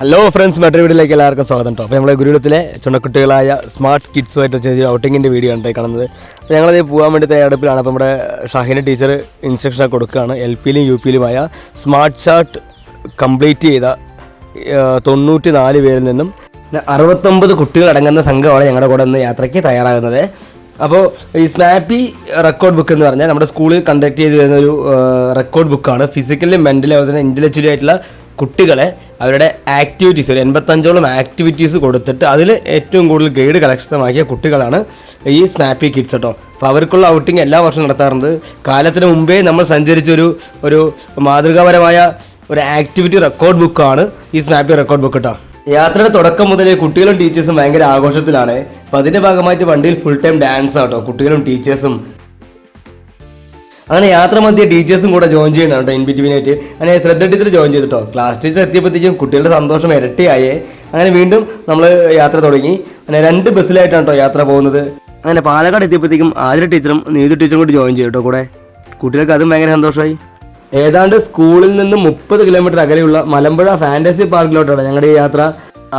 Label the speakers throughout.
Speaker 1: Hello friends മറ്റൊരു വീഡിയോയിലേക്ക് എല്ലാവർക്കും സ്വാഗതം കേട്ടോ അപ്പോൾ നമ്മളെ ഗുരുകുലത്തിലെ ചുണക്കുട്ടികളായ സ്മാർട്ട് കിഡ്സുമായിട്ട് ചെയ്ത് ഔട്ടിങ്ങിന്റെ വീഡിയോ ആണ് കാണുന്നത്. അപ്പോൾ ഞങ്ങളത് പോകാൻ വേണ്ടി തയ്യാറെടുപ്പിലാണ്. അപ്പോൾ നമ്മുടെ ഷാഹിന ടീച്ചർ ഇൻസ്ട്രക്ഷൻ കൊടുക്കുകയാണ്. എൽ പിയിലും യു പിയിലുമായ സ്മാർട്ട് ചാർട്ട് കംപ്ലീറ്റ് ചെയ്ത തൊണ്ണൂറ്റി നാല് പേരിൽ നിന്നും അറുപത്തൊമ്പത് കുട്ടികൾ അടങ്ങുന്ന സംഘമാണ് ഞങ്ങളുടെ കൂടെ ഇന്ന് യാത്രയ്ക്ക് തയ്യാറാകുന്നത്. അപ്പോൾ ഈ സ്നാപ്പി റെക്കോർഡ് ബുക്ക് എന്ന് പറഞ്ഞാൽ നമ്മുടെ സ്കൂളിൽ കണ്ടക്ട് ചെയ്ത് വരുന്ന ഒരു റെക്കോർഡ് ബുക്കാണ് ഫിസിക്കലി മെന്റലി അതുപോലെ തന്നെ ഇന്റലക്ച്വലി ആയിട്ടുള്ള കുട്ടികളെ അവരുടെ ആക്ടിവിറ്റീസ് ഒരു എൺപത്തഞ്ചോളം ആക്ടിവിറ്റീസ് കൊടുത്തിട്ട് അതിൽ ഏറ്റവും കൂടുതൽ ഗൈഡ് കലക്ഷിതമാക്കിയ കുട്ടികളാണ് ഈ സ്നാപ്പി കിഡ്സ് കേട്ടോ അപ്പോൾ അവർക്കുള്ള ഔട്ടിങ് എല്ലാ വർഷവും നടത്താറുണ്ട്. കാലത്തിന് മുമ്പേ നമ്മൾ സഞ്ചരിച്ചൊരു ഒരു മാതൃകാപരമായ ഒരു ആക്ടിവിറ്റി റെക്കോർഡ് ബുക്കാണ് ഈ സ്നാപ്പി റെക്കോർഡ് ബുക്ക് കേട്ടോ യാത്രയുടെ തുടക്കം മുതലേ കുട്ടികളും ടീച്ചേഴ്സും ഭയങ്കര ആഘോഷത്തിലാണ്. അപ്പോൾ അതിന്റെ ഭാഗമായിട്ട് വണ്ടിയിൽ ഫുൾ ടൈം ഡാൻസ് ആട്ടോ. കുട്ടികളും ടീച്ചേഴ്സും അങ്ങനെ യാത്ര മധ്യ ടീച്ചേഴ്സും കൂടെ ജോയിൻ ചെയ്യണം കേട്ടോ ഇൻ ബിറ്റ്വീനായിട്ട് അങ്ങനെ ശ്രദ്ധ ടീച്ചർ ജോയിൻ ചെയ്തിട്ടോ. ക്ലാസ് ടീച്ചർ എത്തിയപ്പോഴത്തേക്കും കുട്ടികളുടെ സന്തോഷം ഇരട്ടിയായേ. അങ്ങനെ വീണ്ടും നമ്മൾ യാത്ര തുടങ്ങി. അങ്ങനെ രണ്ട് ബസ്സിലായിട്ടാണ് കേട്ടോ യാത്ര പോകുന്നത്. അങ്ങനെ പാലക്കാട് എത്തിയപ്പോഴത്തേക്കും ആതിര ടീച്ചറും നീതു ടീച്ചറും കൂടി ജോയിൻ ചെയ്തു കൂടെ. കുട്ടികൾക്ക് അതും ഭയങ്കര സന്തോഷമായി ഏതാണ്ട് സ്കൂളിൽ നിന്ന് മുപ്പത് കിലോമീറ്റർ അകലെയുള്ള മലമ്പുഴ ഫാന്റസി പാർക്കിലോട്ടാണ് ഞങ്ങളുടെ ഈ യാത്ര.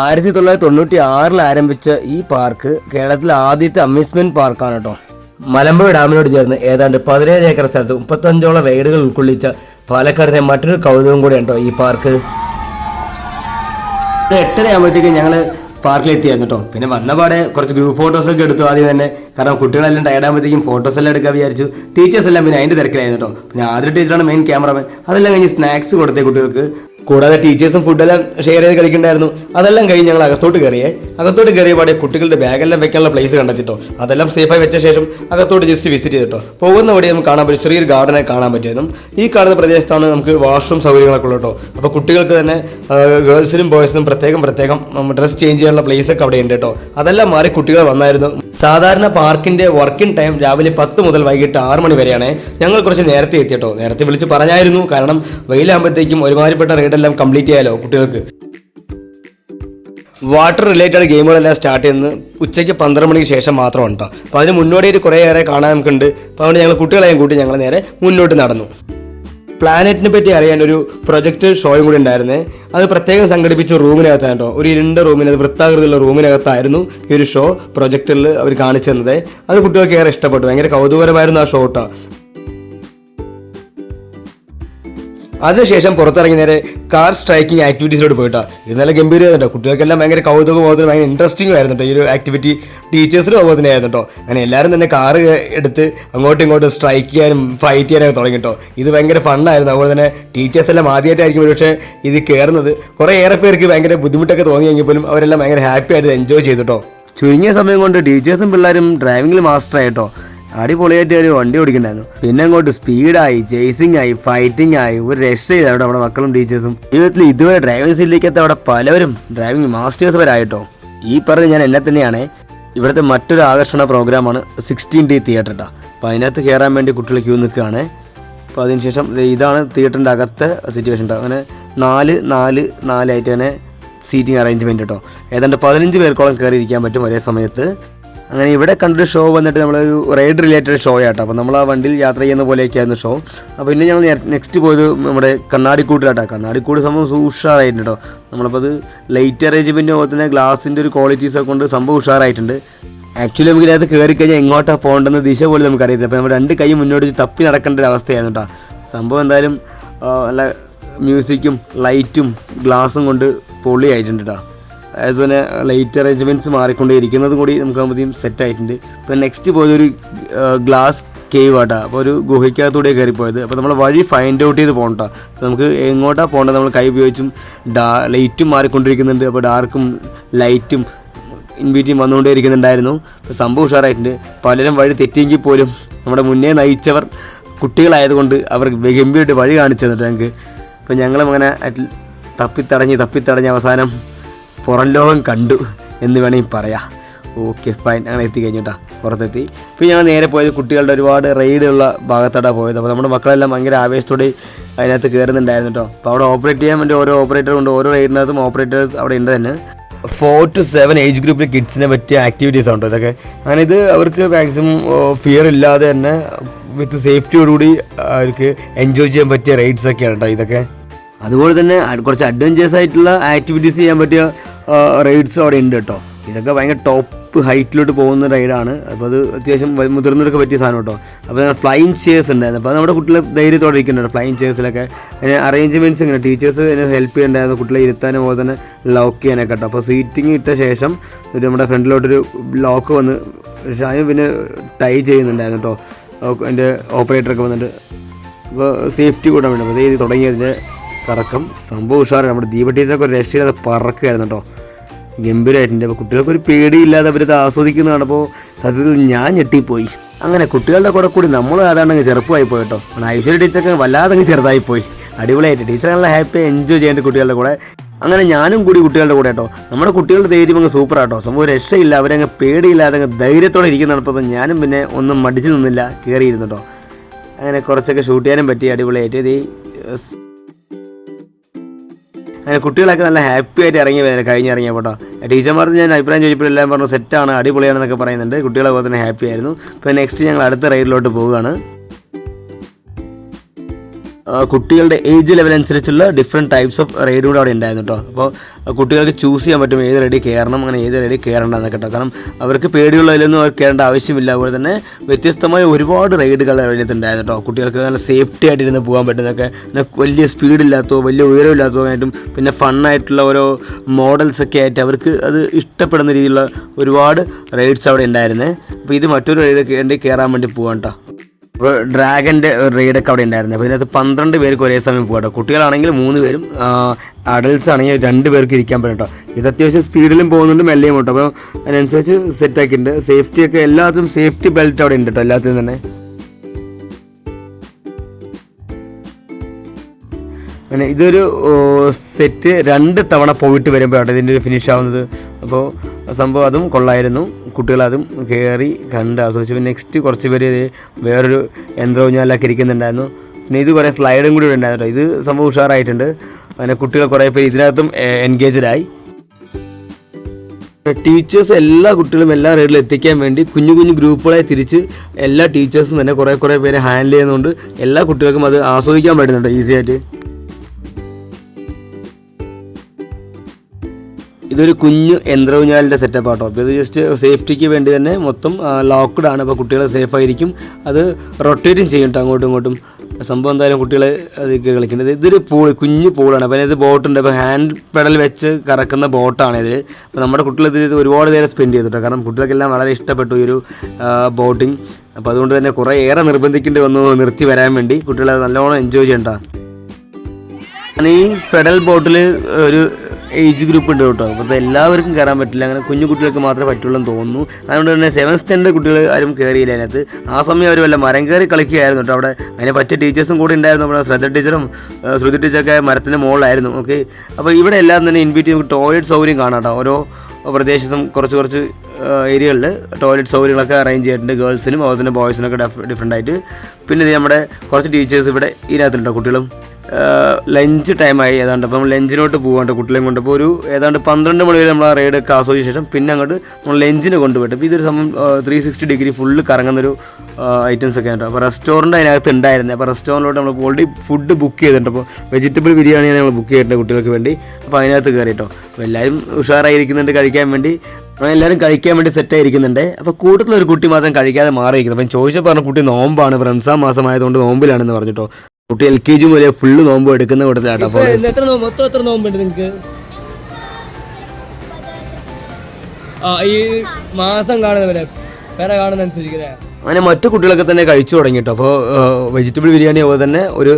Speaker 1: ആയിരത്തി തൊള്ളായിരത്തി തൊണ്ണൂറ്റി ആറിൽ ആരംഭിച്ച ഈ പാർക്ക് കേരളത്തിലെ ആദ്യത്തെ അമ്യൂസ്മെന്റ് പാർക്കാണ് കേട്ടോ. മലമ്പുഴ ഡാമിനോട് ചേർന്ന് ഏതാണ്ട് പതിനേഴ് ഏക്കർ സ്ഥലത്ത് മുപ്പത്തഞ്ചോളം റൈഡുകൾ ഉൾക്കൊള്ളിച്ച പാലക്കാടിനെ മറ്റൊരു കൗതുകം കൂടിയാണ് ഈ പാർക്ക്. എട്ടരയാകുമ്പോഴത്തേക്ക് ഞങ്ങൾ പാർക്കിലെത്തിയായിരുന്നു കേട്ടോ. പിന്നെ വന്നപാടെ കുറച്ച് ഗ്രൂപ്പ് ഫോട്ടോസ് ഒക്കെ എടുത്തു ആദ്യം തന്നെ. കാരണം കുട്ടികളെല്ലാം ടയർഡ് ആകുമ്പോഴത്തേക്കും ഫോട്ടോസ് എല്ലാം എടുക്കാൻ വിചാരിച്ചു. ടീച്ചേഴ്സ് എല്ലാം പിന്നെ അതിന്റെ തിരക്കിലായിരുന്നു കേട്ടോ. പിന്നെ ആദ്യ ടീച്ചറാണ് മെയിൻ ക്യാമറമാൻ അതെല്ലാം കഴിഞ്ഞ് സ്നാക്സ് കൊടുത്തേ കുട്ടികൾക്ക്. കൂടാതെ ടീച്ചേഴ്സും ഫുഡെല്ലാം ഷെയർ ചെയ്ത് കഴിക്കണ്ടായിരുന്നു അതെല്ലാം കഴിഞ്ഞ് ഞങ്ങൾ അകത്തോട്ട് കയറിയേ അകത്തോട്ട് കയറിയ പാടെ കുട്ടികളുടെ ബാഗെല്ലാം വെക്കാനുള്ള പ്ലേസ് കണ്ടെത്തിട്ടോ. അതെല്ലാം സേഫായി വെച്ച ശേഷം അകത്തോട്ട് ജസ്റ്റ് വിസിറ്റ് ചെയ്തിട്ടോ. പോകുന്ന വഴി നമുക്ക് കാണാൻ പറ്റും ചെറിയൊരു ഗാർഡനെ കാണാൻ പറ്റിയതും ഈ കാണുന്ന പ്രദേശത്താണ് നമുക്ക് വാഷ്റൂം സൗകര്യങ്ങളൊക്കെ ഉള്ളത് കേട്ടോ അപ്പോൾ കുട്ടികൾക്ക് തന്നെ ഗേൾസിനും ബോയ്സിനും പ്രത്യേകം പ്രത്യേകം ഡ്രസ്സ് ചേഞ്ച് ചെയ്യാനുള്ള പ്ലേസ് ഒക്കെ അവിടെ ഉണ്ട് കേട്ടോ. അതെല്ലാം മാറി കുട്ടികൾ വന്നായിരുന്നു. സാധാരണ പാർക്കിന്റെ വർക്കിംഗ് ടൈം രാവിലെ പത്ത് മുതൽ വൈകിട്ട് ആറ് മണി വരെയാണ്. ഞങ്ങൾ കുറച്ച് നേരത്തെ എത്തിയിട്ടോ. നേരത്തെ വിളിച്ച് പറഞ്ഞായിരുന്നു. കാരണം വെയിലാകുമ്പോഴത്തേക്കും ഒരുമാതിരിപ്പെട്ട റൈഡെല്ലാം കംപ്ലീറ്റ് ചെയ്യാലോ കുട്ടികൾക്ക്. വാട്ടർ റിലേറ്റഡ് ഗെയിമുകളെല്ലാം സ്റ്റാർട്ട് ചെയ്യുന്നത് ഉച്ചയ്ക്ക് പന്ത്രണ്ട് മണിക്ക് ശേഷം മാത്രമാണ് കേട്ടോ അപ്പോൾ അതിന് മുന്നോടിയായിട്ട് കുറേയേറെ കാണാൻ നമുക്കുണ്ട്. അപ്പോൾ അതുകൊണ്ട് ഞങ്ങൾ കുട്ടികളെയും കൂട്ടി ഞങ്ങൾ നേരെ മുന്നോട്ട് നടന്നു. പ്ലാനറ്റിനെ പറ്റി അറിയാൻ ഒരു പ്രൊജക്ട് ഷോയും കൂടി ഉണ്ടായിരുന്നേ. അത് പ്രത്യേകം സംഘടിപ്പിച്ച റൂമിനകത്താണ് കേട്ടോ. ഒരു ഇരുണ്ട റൂമിനകത്ത് വൃത്താകൃതിയുള്ള റൂമിനകത്തായിരുന്നു ഈ ഒരു ഷോ പ്രൊജക്ടറിൽ അവർ കാണിച്ചു തന്നത്. അത് കുട്ടികൾക്ക് ഏറെ ഇഷ്ടപ്പെട്ടു. ഭയങ്കര കൗതുകരമായിരുന്നു ആ ഷോ കേട്ടോ. അതിനുശേഷം പുറത്തിറങ്ങി നേരെ കാർ സ്ട്രൈക്കിംഗ് ആക്ടിവിറ്റീസിലോട്ട് പോയിട്ടാ. ഇത് നല്ല കുട്ടികൾക്കെല്ലാം ഭയങ്കര കൗതുകം പോകുന്നത് ഭയങ്കര ഇൻട്രസ്റ്റിംഗ് ആയിരുന്നു ഈ ഒരു ആക്ടിവിറ്റി ടീച്ചേഴ്സിനും തന്നെ ആയിരുന്നു കേട്ടോ അങ്ങനെ എല്ലാവരും തന്നെ കാർ എടുത്ത് അങ്ങോട്ടും ഇങ്ങോട്ടും സ്ട്രൈക്ക് ചെയ്യാനും ഫൈറ്റ് ചെയ്യാനൊക്കെ തുടങ്ങി കേട്ടോ ഇത് ഭയങ്കര ഫണ്ണായിരുന്നു അതുപോലെ തന്നെ ടീച്ചേഴ്സ് എല്ലാം ആദ്യമായിട്ടായിരിക്കും പക്ഷേ ഇത് കയറുന്നത് കുറേ ഏറെ പേർക്ക് ഭയങ്കര ബുദ്ധിമുട്ടൊക്കെ തോന്നിയെങ്കിൽ പോലും അവരെല്ലാം ഭയങ്കര ഹാപ്പി ആയിട്ട് എൻജോയ് ചെയ്തു കേട്ടോ ചുരുങ്ങിയ സമയം കൊണ്ട് ടീച്ചേഴ്സും പിള്ളേരും ഡ്രൈവിംഗിൽ മാസ്റ്റർ ആയിട്ടോ. അടിപൊളിയായിട്ട് ഒരു വണ്ടി ഓടിക്കണ്ടായിരുന്നു. പിന്നെ അങ്ങോട്ട് സ്പീഡായി ചേസിംഗ് ആയി ഫൈറ്റിംഗ് ആയി ഒരു രക്ഷയില്ല അവിടെ നമ്മുടെ മക്കളും ടീച്ചേഴ്സും ജീവിതത്തിൽ ഇതുവരെ ഡ്രൈവിംഗ് സീറ്റിലേക്കത്തെ അവിടെ പലവരും ഡ്രൈവിംഗ് മാസ്റ്റേഴ്സ് വരായിട്ടോ. ഈ പറഞ്ഞ ഞാൻ എന്നെ തന്നെയാണ്. ഇവിടുത്തെ മറ്റൊരു ആകർഷണ പ്രോഗ്രാമാണ് സിക്സ്റ്റീൻ ഡി തിയേറ്റർ കേട്ടോ അതിനകത്ത് കയറാൻ വേണ്ടി കുട്ടികൾ ക്യൂ നിൽക്കുകയാണ്. അപ്പോൾ അതിനുശേഷം ഇതാണ് തിയേറ്ററിന്റെ അകത്തെ സിറ്റുവേഷൻ കേട്ടോ അങ്ങനെ നാല് നാല് നാലായിട്ട് തന്നെ സീറ്റിംഗ് അറേഞ്ച്മെന്റ് കേട്ടോ ഏതാണ്ട് പതിനഞ്ച് പേർക്കോളം കയറിയിരിക്കാൻ പറ്റും ഒരേ സമയത്ത്. അങ്ങനെ ഇവിടെ കണ്ടൊരു ഷോ വന്നിട്ട് നമ്മളൊരു റൈഡ് റിലേറ്റഡ് ഷോ ആട്ടോ. അപ്പോൾ നമ്മൾ ആ വണ്ടിയിൽ യാത്ര ചെയ്യുന്ന പോലെയൊക്കെയായിരുന്നു ഷോ അപ്പോൾ പിന്നെ ഞങ്ങൾ നെക്സ്റ്റ് പോയത് നമ്മുടെ കണ്ണാടിക്കൂട്ടിലാട്ടോ. കണ്ണാടിക്കൂട് സംഭവം ഉഷാറായിട്ടുണ്ട് കേട്ടോ നമ്മളപ്പോൾ അത് ലൈറ്റ് അറേഞ്ച്മെന്റ് പോലെ തന്നെ ഗ്ലാസിന്റെ ഒരു ക്വാളിറ്റീസൊക്കെ കൊണ്ട് സംഭവം ഉഷാറായിട്ടുണ്ട്. ആക്ച്വലി നമുക്ക് ഇതിനകത്ത് കയറി കഴിഞ്ഞാൽ എങ്ങോട്ടാണ് പോകേണ്ടെന്ന് ദിശ പോലും നമുക്കറിയത്തില്ല. അപ്പോൾ നമ്മൾ രണ്ട് കൈ മുന്നോട്ട് തപ്പി നടക്കേണ്ട ഒരു അവസ്ഥയായിരുന്നു കേട്ടോ സംഭവം എന്തായാലും നല്ല മ്യൂസിക്കും ലൈറ്റും ഗ്ലാസും കൊണ്ട് പൊളിയായിട്ടുണ്ട് കേട്ടോ അതുപോലെ ലൈറ്റ് അറേഞ്ച്മെന്റ്സ് മാറിക്കൊണ്ടേ ഇരിക്കുന്നത് കൂടി നമുക്ക് ആകുമ്പോഴത്തേക്കും സെറ്റ് ആയിട്ടുണ്ട്. ഇപ്പോൾ നെക്സ്റ്റ് പോയതൊരു ഗ്ലാസ് കേവ് ആട്ടാ. അപ്പോൾ ഒരു ഗുഹയ്ക്കകത്തൂടെ കയറി പോയത് അപ്പോൾ നമ്മൾ വഴി ഫൈൻഡ് ഔട്ട് ചെയ്ത് പോകണ്ട നമുക്ക് എങ്ങോട്ടാണ് പോകേണ്ടത് നമ്മൾ കൈ ഉപയോഗിച്ചും ഡാ ലൈറ്റും മാറിക്കൊണ്ടിരിക്കുന്നുണ്ട്. അപ്പോൾ ഡാർക്കും ലൈറ്റും ഇൻവീറ്റിയും വന്നുകൊണ്ടേ ഇരിക്കുന്നുണ്ടായിരുന്നു അപ്പോൾ സംഭവം ഉഷാറായിട്ടുണ്ട്. പലരും വഴി തെറ്റിയെങ്കിൽ പോലും നമ്മുടെ മുന്നേ നയിച്ചവർ കുട്ടികളായതുകൊണ്ട് അവർ ഗംഭീരമായിട്ട് വഴി കാണിച്ചു തന്നിട്ട് ഞങ്ങൾക്ക് അപ്പോൾ ഞങ്ങളും അങ്ങനെ തപ്പിത്തടഞ്ഞ് തപ്പിത്തടഞ്ഞ് അവസാനം പുറം ലോകം കണ്ടു എന്ന് വേണമെങ്കിൽ പറയാം. ഓക്കെ ഫൈൻ അങ്ങനെ എത്തിക്കഴിഞ്ഞിട്ടാ പുറത്തെത്തി. പിന്നെ ഞങ്ങൾ നേരെ പോയത് കുട്ടികളുടെ ഒരുപാട് റെയ്ഡുള്ള ഭാഗത്തോട്ടാണ് പോയത്. അപ്പോൾ നമ്മുടെ മക്കളെല്ലാം ഭയങ്കര ആവേശത്തോടെ അതിനകത്ത് കയറുന്നുണ്ടായിരുന്നു കേട്ടോ അപ്പോൾ അവിടെ ഓപ്പറേറ്റ് ചെയ്യാൻ വേണ്ടി ഓരോ ഓപ്പറേറ്റർ ഉണ്ട്. ഓരോ റൈഡിനകത്തും ഓപ്പറേറ്റേഴ്സ് അവിടെ ഉണ്ട് തന്നെ. ഫോർ ടു സെവൻ ഏജ് ഗ്രൂപ്പിൽ കിഡ്സിനെ പറ്റിയ ആക്ടിവിറ്റീസ് ഉണ്ട് ഇതൊക്കെ. അങ്ങനെ ഇത് അവർക്ക് മാക്സിമം ഫിയർ ഇല്ലാതെ തന്നെ വിത്ത് സേഫ്റ്റിയോടുകൂടി അവർക്ക് എൻജോയ് ചെയ്യാൻ പറ്റിയ റൈഡ്സ് ഒക്കെയാണ് കേട്ടോ ഇതൊക്കെ. അതുപോലെ തന്നെ കുറച്ച് അഡ്വഞ്ചേഴ്സ് ആയിട്ടുള്ള ആക്ടിവിറ്റീസ് ചെയ്യാൻ പറ്റിയ റൈഡ്സ് അവിടെ ഉണ്ട് കേട്ടോ. ഇതൊക്കെ ഭയങ്കര ടോപ്പ് ഹൈറ്റിലോട്ട് പോകുന്ന റൈഡാണ് അപ്പോൾ അത് അത്യാവശ്യം മുതിർന്നവർക്ക് പറ്റിയ സാധനം കേട്ടോ. അപ്പോൾ ഫ്ലൈയിങ് ചെയർസ് ഉണ്ടായിരുന്നു. അപ്പോൾ നമ്മുടെ കുട്ടികൾ ധൈര്യത്തോടെ ഇരിക്കുന്നുണ്ട് ഫ്ലൈയിങ് ചെയർസിലൊക്കെ അതിന് അറേഞ്ച്മെന്റ്സ് ഇങ്ങനെ. ടീച്ചേഴ്സ് അതിനെ ഹെൽപ്പ് ചെയ്യണ്ടായിരുന്നു. കുട്ടികളെ ഇരുത്താനും പോലെ തന്നെ ലോക്ക് ചെയ്യാനൊക്കെ കേട്ടോ. അപ്പോൾ സീറ്റിംഗ് ഇട്ട ശേഷം ഒരു നമ്മുടെ ഫ്രണ്ടിലോട്ടൊരു ലോക്ക് വന്ന് അതിന് പിന്നെ ടൈ ചെയ്യുന്നുണ്ടായിരുന്നു കേട്ടോ. അതിന്റെ ഓപ്പറേറ്ററൊക്കെ വന്നിട്ട്. അപ്പോൾ സേഫ്റ്റി കൂടാൻ വേണ്ടി. അപ്പോൾ ഇത് തുടങ്ങിയതിന്റെ കറക്കം. സംഭവം ഉഷാറാണ്. നമ്മുടെ ദീപ ടീച്ചറൊക്കെ ഒരു രക്ഷയില്ലാതെ പറക്കുകയായിരുന്നു കേട്ടോ. ഗംഭീരമായിട്ടുണ്ട് അപ്പോൾ കുട്ടികൾക്ക് ഒരു പേടിയില്ലാതെ അവരത് ആസ്വദിക്കുന്നതാണ്. അപ്പോൾ സത്യത്തിൽ ഞാൻ ഞെട്ടിപ്പോയി. അങ്ങനെ കുട്ടികളുടെ കൂടെ കൂടി നമ്മൾ ഏതാണ്ട് ചെറുപ്പമായി പോയി കേട്ടോ. ഐശ്വര്യ ടീച്ചർക്ക് വല്ലാതെ അങ്ങ് ചെറുതായി പോയി അടിപൊളിയായിട്ട്. ടീച്ചർ നല്ല ഹാപ്പി എൻജോയ് ചെയ്യേണ്ട കുട്ടികളുടെ കൂടെ. അങ്ങനെ ഞാനും കൂടി കുട്ടികളുടെ കൂടെ കേട്ടോ. നമ്മുടെ കുട്ടികളുടെ ധൈര്യം അങ്ങ് സൂപ്പർ ആട്ടോ സംഭവം രക്ഷയില്ല. അവരങ്ങ് പേടിയില്ലാതെ അങ്ങ് ധൈര്യത്തോടെ ഇരിക്കുന്നിടപ്പോൾ ഞാനും പിന്നെ ഒന്നും മടിച്ചു നിന്നില്ല. കയറിയിരുന്നു കേട്ടോ. അങ്ങനെ കുറച്ചൊക്കെ ഷൂട്ട് ചെയ്യാനും പറ്റി. അടിപൊളിയായിട്ട്. ഇത് അങ്ങനെ കുട്ടികളൊക്കെ നല്ല ഹാപ്പി ആയിട്ട് ഇറങ്ങി വരുന്നത് കഴിഞ്ഞിറങ്ങിയ കേട്ടോ ടീച്ചർമാർ ഞാൻ അഭിപ്രായം ചോദിച്ചപ്പോൾ എല്ലാം പറഞ്ഞു സെറ്റാണ് അടിപൊളിയാണെന്നൊക്കെ പറയുന്നുണ്ട്. കുട്ടികളെ പോലെ തന്നെ ഹാപ്പി ആയിരുന്നു. ഇപ്പോൾ നെക്സ്റ്റ് ഞങ്ങൾ അടുത്ത റൈഡിലോട്ട് പോവുകയാണ്. കുട്ടികളുടെ ഏജ് ലെവൽ അനുസരിച്ചുള്ള ഡിഫറെന്റ് ടൈപ്സ് ഓഫ് റൈഡ് കൂടെ അവിടെ ഉണ്ടായിരുന്നു കേട്ടോ അപ്പോൾ കുട്ടികൾക്ക് ചൂസ് ചെയ്യാൻ പറ്റും ഏത് റൈഡിൽ കയറണം അങ്ങനെ ഏത് റൈഡിൽ കയറണ്ടെന്നൊക്കെ കേട്ടോ കാരണം അവർക്ക് പേടിയുള്ളതിലൊന്നും അവർ കയറേണ്ട ആവശ്യമില്ല. അതുപോലെ തന്നെ വ്യത്യസ്തമായ ഒരുപാട് റൈഡുകൾ അതിനകത്തുണ്ടായിരുന്നു കേട്ടോ കുട്ടികൾക്ക് നല്ല സേഫ്റ്റി ആയിട്ട് ഇരുന്ന് പോകാൻ പറ്റുന്നതൊക്കെ പിന്നെ വലിയ സ്പീഡില്ലാത്തോ വലിയ ഉയരമില്ലാത്തോ ആയിട്ടും പിന്നെ ഫണ്ണായിട്ടുള്ള ഓരോ മോഡൽസ് ഒക്കെ ആയിട്ട് അവർക്ക് അത് ഇഷ്ടപ്പെടുന്ന രീതിയിലുള്ള ഒരുപാട് റൈഡ്സ് അവിടെ ഉണ്ടായിരുന്നു. അപ്പോൾ ഇത് മറ്റൊരു റൈഡ് കയറാൻ വേണ്ടി പോകാം കേട്ടോ ഡ്രാഗന്റെ റെയ്ഡൊക്കെ അവിടെ ഉണ്ടായിരുന്നു. അപ്പോൾ ഇതിനകത്ത് പന്ത്രണ്ട് പേർക്ക് ഒരേ സമയം പോകട്ടോ കുട്ടികളാണെങ്കിൽ മൂന്ന് പേരും അഡൽട്ട്സ് ആണെങ്കിൽ രണ്ട് പേർക്ക് ഇരിക്കാൻ പറ്റും കേട്ടോ. ഇത് അത്യാവശ്യം സ്പീഡിലും പോകുന്നുണ്ട് മെല്ലെയും കേട്ടോ അപ്പോൾ അതിനനുസരിച്ച് സെറ്റ് ആക്കിയിട്ടുണ്ട്. സേഫ്റ്റി ഒക്കെ എല്ലാത്തിനും സേഫ്റ്റി ബെൽറ്റ് അവിടെ ഉണ്ട് കേട്ടോ എല്ലാത്തിനും തന്നെ. അങ്ങനെ ഇതൊരു സെറ്റ് രണ്ട് തവണ പോയിട്ട് വരുമ്പോഴാണ് ഇതിന്റെ ഫിനിഷ് ആവുന്നത്. അപ്പോൾ സംഭവം അതും കൊള്ളായിരുന്നു. കുട്ടികൾ അതും കയറി കണ്ട് ആസ്വദിച്ചു. പിന്നെ നെക്സ്റ്റ് കുറച്ച് പേര് വേറൊരു അല്ലാതെ ഇരിക്കുന്നുണ്ടായിരുന്നു. പിന്നെ ഇത് കുറേ സ്ലൈഡും കൂടി ഉണ്ടായിരുന്നു ഇത് സംഭവം ഉഷാറായിട്ടുണ്ട്. അങ്ങനെ കുട്ടികൾ കുറേ പേര് ഇതിനകത്തും എൻഗേജ്ഡ് ആയി. ടീച്ചേഴ്സ് എല്ലാ കുട്ടികളും എല്ലാ റൈഡിലും എത്തിക്കാൻ വേണ്ടി കുഞ്ഞു കുഞ്ഞു ഗ്രൂപ്പുകളെ തിരിച്ച് എല്ലാ ടീച്ചേഴ്സും തന്നെ കുറേ കുറേ പേരെ ഹാൻഡിൽ ചെയ്യുന്നതുകൊണ്ട് എല്ലാ കുട്ടികൾക്കും അത് ആസ്വദിക്കാൻ പറ്റുന്നുണ്ട് ഈസി ഇതൊരു കുഞ്ഞു യന്ത്രഊഞ്ഞാലിന്റെ സെറ്റപ്പ് ആട്ടോ. അപ്പോൾ ഇത് ജസ്റ്റ് സേഫ്റ്റിക്ക് വേണ്ടി തന്നെ മൊത്തം ലോക്ക്ഡ് ആണ്. അപ്പോൾ കുട്ടികൾ സേഫ് ആയിരിക്കും. അത് റൊട്ടേറ്റും ചെയ്യും കേട്ടോ അങ്ങോട്ടും ഇങ്ങോട്ടും. സംഭവം എന്തായാലും കുട്ടികളെ അത് കളിക്കുന്നത് ഇതൊരു പൂൾ കുഞ്ഞു പൂളാണ് അപ്പോൾ അതിനകത്ത് ബോട്ടുണ്ട് അപ്പോൾ ഹാൻഡ് പെഡൽ വെച്ച് കറക്കുന്ന ബോട്ടാണ് ഇത്. അപ്പോൾ നമ്മുടെ കുട്ടികൾ ഇത് ഒരുപാട് നേരം സ്പെൻഡ് ചെയ്തിട്ടോ കാരണം കുട്ടികൾക്കെല്ലാം വളരെ ഇഷ്ടപ്പെട്ടു ഈ ഒരു ബോട്ടിങ് അപ്പോൾ അതുകൊണ്ട് തന്നെ കുറേ ഏറെ നിർബന്ധിക്കേണ്ടി വന്നു നിർത്തി വരാൻ വേണ്ടി കുട്ടികളെ നല്ലോണം എൻജോയ് ചെയ്യണ്ട ഈ പെഡൽ ബോട്ടിൽ ഒരു ഏജ് ഗ്രൂപ്പ് ഉണ്ട് കേട്ടോ. അപ്പോൾ എല്ലാവർക്കും കയറാൻ പറ്റില്ല. അങ്ങനെ കുഞ്ഞു കുട്ടികൾക്ക് മാത്രമേ പറ്റുള്ളൂ എന്ന് തോന്നുന്നു. അതുകൊണ്ട് തന്നെ സെവൻ സ്റ്റാൻഡേർഡ് കുട്ടികൾ ആരും കയറിയില്ല അതിനകത്ത്. ആ സമയം അവർ വല്ല മരം കയറി കളിക്കുകയായിരുന്നു കേട്ടോ അവിടെ. അതിനെ പറ്റിയ ടീച്ചേഴ്സും കൂടെ ഉണ്ടായിരുന്നു. നമ്മുടെ ശ്രദ്ധ ടീച്ചറും ശ്രുതി ടീച്ചറൊക്കെ മരത്തിന്റെ മുകളിലായിരുന്നു. ഓക്കെ. അപ്പോൾ ഇവിടെ എല്ലാം തന്നെ ഇൻവിറ്റ് നമുക്ക് ടോയ്ലറ്റ് സൗകര്യം കാണാം കേട്ടോ. ഓരോ പ്രദേശത്തും കുറച്ച് കുറച്ച് ഏരിയകളിൽ ടോയ്ലറ്റ് സൗകര്യങ്ങളൊക്കെ അറേഞ്ച് ചെയ്തിട്ടുണ്ട് ഗേൾസിനും അതുപോലെ തന്നെ ബോയ്സിനൊക്കെ ഡിഫറെന്റ് ആയിട്ട്. പിന്നെ നമ്മുടെ കുറച്ച് ടീച്ചേഴ്സ് ഇവിടെ ഇതിനകത്തുണ്ടോ കുട്ടികളും. ലഞ്ച് ടൈമായി ഏതാണ്ട് അപ്പം ലഞ്ചിനോട്ട് പോകാണ്ട് കുട്ടികളെയും കൊണ്ട്. അപ്പോൾ ഒരു ഏതാണ്ട് പന്ത്രണ്ട് മണി വരെ നമ്മൾ ആ ഒക്കെ ആസ്വദിച്ച ശേഷം പിന്നെ അങ്ങോട്ട് നമ്മൾ ലഞ്ചിന് കൊണ്ടുപോയിട്ട് അപ്പോൾ ഇതൊരു സമയം ത്രീ സിക്സ്റ്റി ഡിഗ്രി ഫുള്ള് കറങ്ങുന്നൊരു ഐറ്റംസ് ഒക്കെ ഉണ്ട് അപ്പോൾ റെസ്റ്റോറന്റ് അതിനകത്ത് ഉണ്ടായിരുന്നത് അപ്പോൾ റെസ്റ്റോറന്റിലോട്ട് നമ്മൾ ഓൾറെഡി ഫുഡ് ബുക്ക് ചെയ്തിട്ടുണ്ട്. അപ്പോൾ വെജിറ്റബിൾ ബിരിയാണിയാണ് നമ്മൾ ബുക്ക് ചെയ്തിട്ടുണ്ട് കുട്ടികൾക്ക് വേണ്ടി. അപ്പോൾ അതിനകത്ത് കയറിയിട്ടോ അപ്പോൾ എല്ലാവരും ഉഷാറായിരിക്കുന്നുണ്ട് കഴിക്കാൻ വേണ്ടി. അങ്ങനെ എല്ലാവരും കഴിക്കാൻ വേണ്ടി സെറ്റ് ആയിരിക്കുന്നുണ്ട്. അപ്പോൾ കൂട്ടത്തിലൊരു കുട്ടി മാത്രം കഴിക്കാതെ മാറിയിരിക്കുന്നു. അപ്പം ചോദിച്ചപ്പോൾ പറഞ്ഞ കുട്ടി നോമ്പാണ്. റംസാൻ മാസമായതുകൊണ്ട് നോമ്പിലാണെന്ന് പറഞ്ഞിട്ടോ കുട്ടി എൽ കെ ജി മുതലേ ഫുള്ള് നോമ്പ് എടുക്കുന്ന കൂട്ടത്തിലാട്ടോ അപ്പോൾ.
Speaker 2: എത്ര നോമ്പ് മൊത്തം എത്ര നോമ്പുണ്ട് നിങ്ങക്ക്? ആ ഈ മാസം കാണുന്നവരെ വേറെ കാണുന്ന
Speaker 1: അങ്ങനെ മറ്റു കുട്ടികളൊക്കെ തന്നെ കഴിച്ചു തുടങ്ങിട്ടോ. അപ്പോൾ വെജിറ്റബിൾ ബിരിയാണി അതുപോലെ തന്നെ ഒരു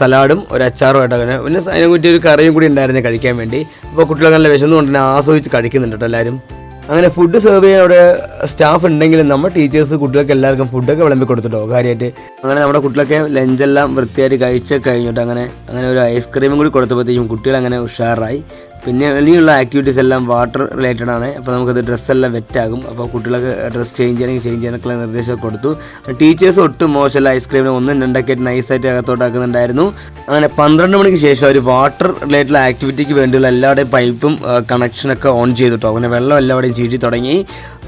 Speaker 1: സലാഡും ഒരു അച്ചാറും ആയിട്ട് അങ്ങനെ. പിന്നെ അതിനെ പറ്റി ഒരു കറിയും കൂടി ഉണ്ടായിരുന്നു കഴിക്കാൻ വേണ്ടി. അപ്പോൾ കുട്ടികളൊക്കെ നല്ല വിശന്നുകൊണ്ട് തന്നെ ആസ്വദിച്ച് കഴിക്കുന്നുണ്ട് കേട്ടോ എല്ലാവരും. അങ്ങനെ ഫുഡ് സെർവ് ചെയ്യാൻ അവിടെ സ്റ്റാഫ് ഉണ്ടെങ്കിലും നമ്മൾ ടീച്ചേഴ്സ് കുട്ടികൾക്ക് എല്ലാവർക്കും ഫുഡൊക്കെ വിളമ്പി കൊടുത്തിട്ടോ കാര്യമായിട്ട് അങ്ങനെ നമ്മുടെ കുട്ടികളൊക്കെ ലഞ്ചെല്ലാം വൃത്തിയായിട്ട് കഴിച്ച് കഴിഞ്ഞിട്ട് അങ്ങനെ അങ്ങനെ ഒരു ഐസ്ക്രീമും കൂടി കൊടുത്തപ്പോഴത്തേക്കും കുട്ടികൾ അങ്ങനെ ഉഷാറായി. പിന്നെ ഇനിയുള്ള ആക്ടിവിറ്റീസ് എല്ലാം വാട്ടർ റിലേറ്റഡ് ആണ്. അപ്പോൾ നമുക്കത് ഡ്രസ്സെല്ലാം വെറ്റാകും. അപ്പോൾ കുട്ടികൾക്ക് ഡ്രസ്സ് ചേഞ്ച് ചെയ്യണമെങ്കിൽ ചേഞ്ച് ചെയ്യാനൊക്കെയുള്ള നിർദ്ദേശം കൊടുത്തു. ടീച്ചേഴ്സ് ഒട്ടും മോശമല്ല. ഐസ്ക്രീമിന് ഒന്നും രണ്ടൊക്കെ നൈസായിട്ട് അകത്തോട്ടാക്കുന്നുണ്ടായിരുന്നു അങ്ങനെ പന്ത്രണ്ട് മണിക്ക് ശേഷം ഒരു വാട്ടർ റിലേറ്റഡ് ആക്ടിവിറ്റിക്ക് വേണ്ടിയുള്ള എല്ലാവരുടെയും പൈപ്പും കണക്ഷനൊക്കെ ഓൺ ചെയ്തിട്ടോ അങ്ങനെ വെള്ളം എല്ലാവരുടെയും ചീറ്റി തുടങ്ങി.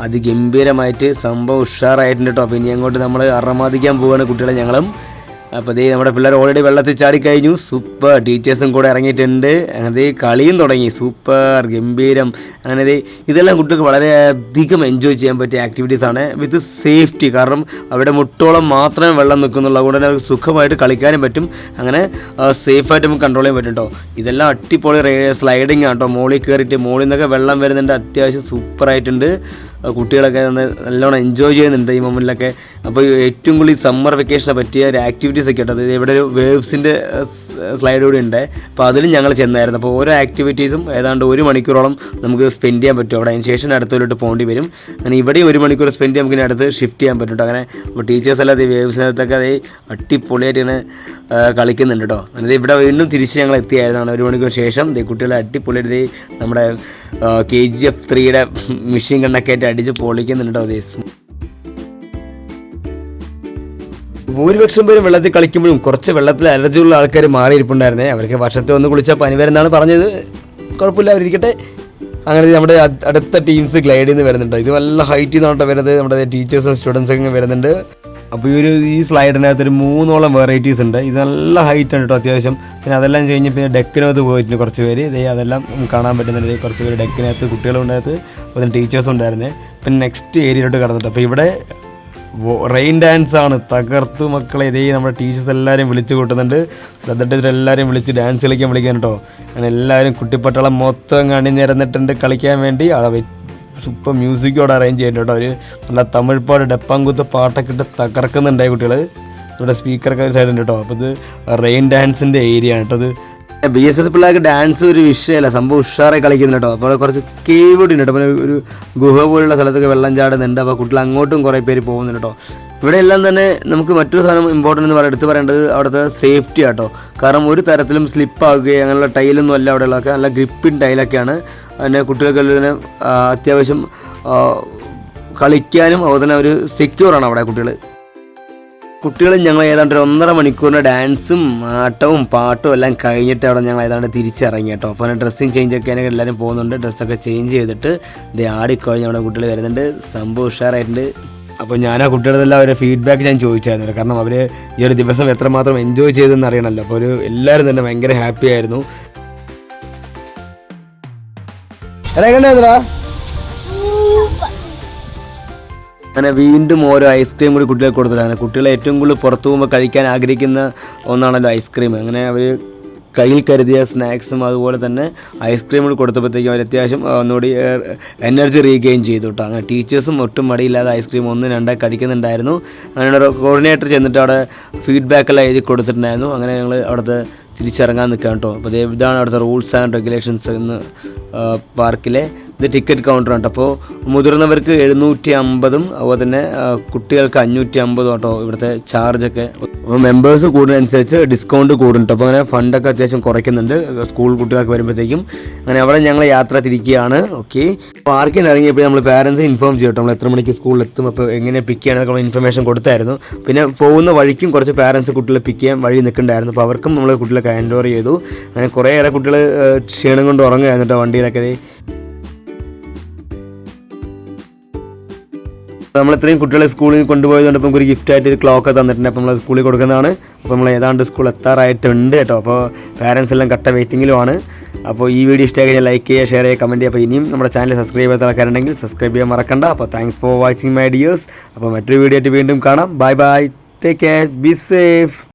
Speaker 1: അത് ഗംഭീരമായിട്ട് സംഭവം ഉഷാറായിട്ടുണ്ട് കേട്ടോ പിന്നെ അങ്ങോട്ട് നമ്മൾ അറമാദിക്കാൻ പോവുകയാണ് കുട്ടികളെ ഞങ്ങളും. അപ്പോൾ ദേ നമ്മുടെ പിള്ളേർ ഓൾറെഡി വെള്ളത്തിൽ ചാടിക്കഴിഞ്ഞു സൂപ്പർ ടീച്ചേഴ്സും കൂടെ ഇറങ്ങിയിട്ടുണ്ട്. അങ്ങനെ കളിയും തുടങ്ങി. സൂപ്പർ ഗംഭീരം. അങ്ങനെ ഇതെല്ലാം കുട്ടികൾക്ക് വളരെയധികം എൻജോയ് ചെയ്യാൻ പറ്റിയ ആക്ടിവിറ്റീസ് ആണ്. വിത്ത് സേഫ്റ്റി കാരണം അവിടെ മുട്ടോളം മാത്രമേ വെള്ളം നിൽക്കുന്നുള്ളൂ. അതുകൊണ്ട് തന്നെ അവർക്ക് സുഖമായിട്ട് കളിക്കാനും പറ്റും. അങ്ങനെ സേഫായിട്ട് നമുക്ക് കൺട്രോൾ ചെയ്യാൻ പറ്റും കേട്ടോ ഇതെല്ലാം അടിപൊളി സ്ലൈഡിങ് ആണ് കേട്ടോ മോളിൽ കയറിയിട്ട് മോളിൽ നിന്നൊക്കെ വെള്ളം വരുന്നുണ്ട്. അത്യാവശ്യം സൂപ്പറായിട്ടുണ്ട് കുട്ടികളൊക്കെ നല്ലോണം എൻജോയ് ചെയ്യുന്നുണ്ട് ഈ മൊമെന്റിലൊക്കെ അപ്പോൾ ഏറ്റവും കൂടുതൽ സമ്മർ വെക്കേഷനെ പറ്റിയ ഒരു ആക്ടിവിറ്റീസ് ഒക്കെ ഉണ്ട്. അതായത് ഇവിടെ ഒരു വേവ്സിന്റെ സ്ലൈഡ് കൂടി ഉണ്ട്. അപ്പോൾ അതിലും ഞങ്ങൾ ചെന്നായിരുന്നു. അപ്പോൾ ഓരോ ആക്ടിവിറ്റീസും ഏതാണ്ട് ഒരു മണിക്കൂറോളം നമുക്ക് സ്പെൻഡ് ചെയ്യാൻ പറ്റും അവിടെ. അതിന് ശേഷം അടുത്തോട്ട് പോകേണ്ടി വരും. അങ്ങനെ ഇവിടെയും ഒരു മണിക്കൂർ സ്പെൻഡ് ചെയ്യാൻ നമുക്ക് അടുത്ത് ഷിഫ്റ്റ് ചെയ്യാൻ പറ്റും അങ്ങനെ അപ്പോൾ ടീച്ചേഴ്സ് അല്ലാതെ ഈ വേവ്സിനകത്തൊക്കെ അതേ അടിപൊളിയായിട്ട് ഇങ്ങനെ കളിക്കുന്നുണ്ട് കേട്ടോ അതായത് ഇവിടെ വീണ്ടും തിരിച്ച് ഞങ്ങൾ എത്തിയായിരുന്നു. ഒരു മണിക്കൂർ ശേഷം കുട്ടികളെ അടിപൊളിയായിട്ട് നമ്മുടെ കെ ജി എഫ് ത്രീയുടെ മെഷീൻ കണ്ണൊക്കെ ആയിട്ട് അടിച്ച് പൊളിക്കുന്നുണ്ട് ഭൂരിപക്ഷം പേരും വെള്ളത്തിൽ കളിക്കുമ്പോഴും കുറച്ച് വെള്ളത്തിൽ അലർജി ഉള്ള ആൾക്കാർ മാറിയിരിപ്പുണ്ടായിരുന്നേ. അവർക്ക് വർഷത്തെ ഒന്ന് കുളിച്ചാൽ പനി വരുന്നതാണ് പറഞ്ഞത്. കുഴപ്പമില്ല അവരിക്കട്ടെ അങ്ങനെ നമ്മുടെ അടുത്ത ടീംസ് ഗ്ലൈഡിൽ നിന്ന് വരുന്നുണ്ട്. ഇത് നല്ല ഹൈറ്റിൽ നിന്നാണ് വരുന്നത്. നമ്മുടെ ടീച്ചേഴ്സും സ്റ്റുഡൻസ് ഒക്കെ വരുന്നുണ്ട്. അപ്പോൾ ഈ ഒരു ഈ സ്ലൈഡിനകത്ത് ഒരു മൂന്നോളം വെറൈറ്റീസ് ഉണ്ട്. ഇത് നല്ല ഹൈറ്റ് ആണ് കേട്ടോ അത്യാവശ്യം. പിന്നെ അതെല്ലാം കഴിഞ്ഞ് പിന്നെ ഡെക്കിനകത്ത് പോയിട്ടുണ്ട് കുറച്ച് പേര്. ഇതേ അതെല്ലാം കാണാൻ പറ്റുന്നുണ്ട്. കുറച്ച് പേര് ഡെക്കിനകത്ത് കുട്ടികളുണ്ടായത് അതിന് ടീച്ചേഴ്സ് ഉണ്ടായിരുന്നേ. പിന്നെ നെക്സ്റ്റ് ഏരിയയിലോട്ട് കടന്നിട്ട് അപ്പോൾ ഇവിടെ റെയിൻ ഡാൻസ് ആണ്. തകർത്തു മക്കളെ. ഇതേ നമ്മുടെ ടീച്ചേഴ്സ് എല്ലാവരും വിളിച്ചു കൂട്ടുന്നുണ്ട്. ശ്രദ്ധ ടീച്ചർ എല്ലാവരും വിളിച്ച് ഡാൻസ് കളിക്കാൻ വിളിക്കാൻ കേട്ടോ. അങ്ങനെ എല്ലാവരും കുട്ടിപ്പട്ടാളം മൊത്തം കണിനിരന്നിട്ടുണ്ട് കളിക്കാൻ വേണ്ടി. അവിടെ സൂപ്പർ മ്യൂസിക്കോടെ അറേഞ്ച് ചെയ്യുന്നുണ്ട് കേട്ടോ അവർ നല്ല തമിഴ് പാട് ഡെപ്പാങ്കുത്ത് പാട്ടൊക്കെ ഇട്ട് തകർക്കുന്നുണ്ടായി കുട്ടികൾ ഇവിടെ സ്പീക്കറൊക്കെ സൈഡുണ്ട് കേട്ടോ. അപ്പോൾ ഇത് റെയിൻ ഡാൻസിന്റെ ഏരിയ ആണ് കേട്ടോ. ഇത് ബി എസ് എസ് പിള്ളേർക്ക് ഡാൻസ് ഒരു വിഷയമല്ല സംഭവം ഉഷാറായി കളിക്കുന്നുണ്ട് കേട്ടോ അപ്പോൾ കുറച്ച് കേവ് ഉണ്ട് കേട്ടോ പിന്നെ ഒരു ഗുഹ പോലുള്ള സ്ഥലത്തൊക്കെ വെള്ളം ചാടുന്നുണ്ട്. അപ്പോൾ കുട്ടികൾ അങ്ങോട്ടും കുറേ പേര് പോകുന്നുണ്ട് കേട്ടോ ഇവിടെ എല്ലാം തന്നെ നമുക്ക് മറ്റൊരു സാധനം ഇമ്പോർട്ടന്റ് എന്ന് പറയാൻ എടുത്ത് പറയേണ്ടത് അവിടുത്തെ സേഫ്റ്റി ആട്ടോ കാരണം ഒരു തരത്തിലും സ്ലിപ്പ് ആകുകയോ അങ്ങനെയുള്ള ടൈലൊന്നും അല്ല അവിടെ ഉള്ളതൊക്കെ. നല്ല ഗ്രിപ്പിൻ ടൈലൊക്കെയാണ് അതിനെ കുട്ടികൾക്ക് അത്യാവശ്യം കളിക്കാനും അതുപോലെ തന്നെ ഒരു സെക്യൂറാണ് അവിടെ കുട്ടികൾ. കുട്ടികളും ഞങ്ങൾ ഏതാണ്ട് ഒരു ഒന്നര മണിക്കൂറിന്റെ ഡാൻസും ആട്ടവും പാട്ടും എല്ലാം കഴിഞ്ഞിട്ട് അവിടെ ഞങ്ങൾ ഏതാണ്ട് തിരിച്ചിറങ്ങി കേട്ടോ. അപ്പോൾ ഡ്രസ്സിങ് ചേഞ്ച് ഒക്കെ ആണെങ്കിൽ എല്ലാവരും പോകുന്നുണ്ട്. ഡ്രസ്സൊക്കെ ചേഞ്ച് ചെയ്തിട്ട് ഇത് ആടിക്കഴിഞ്ഞ് അവിടെ കുട്ടികൾ വരുന്നുണ്ട്. സംഭവം ഉഷാറായിട്ടുണ്ട്. അപ്പോൾ ഞാൻ ആ കുട്ടികളെല്ലാം അവരുടെ ഫീഡ്ബാക്ക് ഞാൻ ചോദിച്ചായിരുന്നു. കാരണം അവർ ഈ ഒരു ദിവസം എത്രമാത്രം എൻജോയ് ചെയ്തെന്ന് അറിയണമല്ലോ. അപ്പോൾ ഒരു എല്ലാവരും തന്നെ ഭയങ്കര ഹാപ്പി ആയിരുന്നു. എങ്ങനെയാ അങ്ങനെ വീണ്ടും ഓരോ ഐസ്ക്രീം കൂടി കുട്ടികൾക്ക് കൊടുത്തിട്ടാണ് കുട്ടികളെ ഏറ്റവും കൂടുതൽ പുറത്തു പോകുമ്പോൾ കഴിക്കാൻ ആഗ്രഹിക്കുന്ന ഒന്നാണല്ലോ ഐസ്ക്രീം അങ്ങനെ അവർ കയ്യിൽ കരുതിയ സ്നാക്സും അതുപോലെ തന്നെ ഐസ്ക്രീം കൂടി കൊടുത്തപ്പോഴത്തേക്കും അവർ അത്യാവശ്യം ഒന്നുകൂടി എനർജി റീഗെയിൻ ചെയ്തു കേട്ടോ അങ്ങനെ ടീച്ചേഴ്സും ഒട്ടും മടിയില്ലാതെ ഐസ്ക്രീം ഒന്ന് രണ്ടായി കഴിക്കുന്നുണ്ടായിരുന്നു. അങ്ങനെ കോർഡിനേറ്റർ ചെന്നിട്ട് അവിടെ ഫീഡ്ബാക്കെല്ലാം എഴുതി കൊടുത്തിട്ടുണ്ടായിരുന്നു. അങ്ങനെ ഞങ്ങൾ അവിടുത്തെ തിരിച്ചിറങ്ങാൻ നിൽക്കാം കേട്ടോ അപ്പോൾ ഇതാണ് അവിടുത്തെ റൂൾസ് ആൻഡ് റെഗുലേഷൻസ് എന്ന് പാർക്കിലെ ഇത് ടിക്കറ്റ് കൗണ്ടർ ആണ് അപ്പോൾ മുതിർന്നവർക്ക് എഴുന്നൂറ്റി അമ്പതും അതുപോലെ തന്നെ കുട്ടികൾക്ക് അഞ്ഞൂറ്റി അമ്പതും കേട്ടോ ഇവിടുത്തെ ചാർജൊക്കെ അപ്പോൾ മെമ്പേഴ്സ് കൂടുന്നതനുസരിച്ച് ഡിസ്കൗണ്ട് കൂടുന്നുണ്ട് അപ്പോൾ അങ്ങനെ ഫണ്ടൊക്കെ അത്യാവശ്യം കുറയ്ക്കുന്നുണ്ട്. സ്കൂൾ കുട്ടികൾക്ക് വരുമ്പോഴത്തേക്കും. അങ്ങനെ അവിടെ ഞങ്ങൾ യാത്ര തിരിക്കുകയാണ്. ഓക്കെ പാർക്കിൽ നിന്ന് ഇറങ്ങിയപ്പോൾ നമ്മൾ പാരൻസ് ഇൻഫോം ചെയ്യട്ടോ നമ്മൾ എത്ര മണിക്ക് സ്കൂളിൽ എത്തും അപ്പോൾ എങ്ങനെ പിക്ക് ചെയ്യണമെന്നൊക്കെ നമ്മൾ ഇൻഫർമേഷൻ കൊടുത്തായിരുന്നു. പിന്നെ പോകുന്ന വഴിക്കും കുറച്ച് പാരൻസ് കുട്ടികളെ പിക്ക് ചെയ്യാൻ വഴി നിൽക്കുന്നുണ്ടായിരുന്നു. അപ്പോൾ അവർക്കും നമ്മൾ കുട്ടികളെ ഹാൻഡ് ഓവർ ചെയ്തു. അങ്ങനെ കുറേയേറെ കുട്ടികൾ ക്ഷീണം കൊണ്ട് ഉറങ്ങുകയായിരുന്നു കേട്ടോ വണ്ടിയിലൊക്കെ. നമ്മൾ ഇത്രയും കുട്ടികളെ സ്കൂളിൽ കൊണ്ടുപോയതുകൊണ്ട് ഇപ്പം ഒരു ഗിഫ്റ്റ് ആയിട്ട് ഒരു ക്ലോക്ക് തന്നിട്ടുണ്ട്. അപ്പോൾ നമ്മൾ സ്കൂളിൽ കൊടുക്കുന്നതാണ്. അപ്പോൾ നമ്മൾ ഏതാണ്ട് സ്കൂൾ എത്താറായിട്ടുണ്ട് കേട്ടോ. അപ്പോൾ പാരൻസ് എല്ലാം കട്ട വെയിറ്റിങ്ങിലുമാണ് അപ്പോൾ ഈ വീഡിയോ ഇഷ്ടമായി കഴിഞ്ഞാൽ ലൈക്ക് ചെയ്യുക ഷെയർ ചെയ്യുക കമന്റ് ചെയ്യുക. അപ്പോൾ ഇനിയും നമ്മുടെ ചാനൽ സബ്സ്ക്രൈബ് ചെയ്യാത്ത ആൾക്കാരുണ്ടെങ്കിൽ സബ്സ്ക്രൈബ് ചെയ്യാൻ മറക്കണ്ട. അപ്പോൾ thanks for watching my dears അപ്പോൾ മറ്റൊരു വീഡിയോ ആയിട്ട് വീണ്ടും കാണാം. Bye bye take care be safe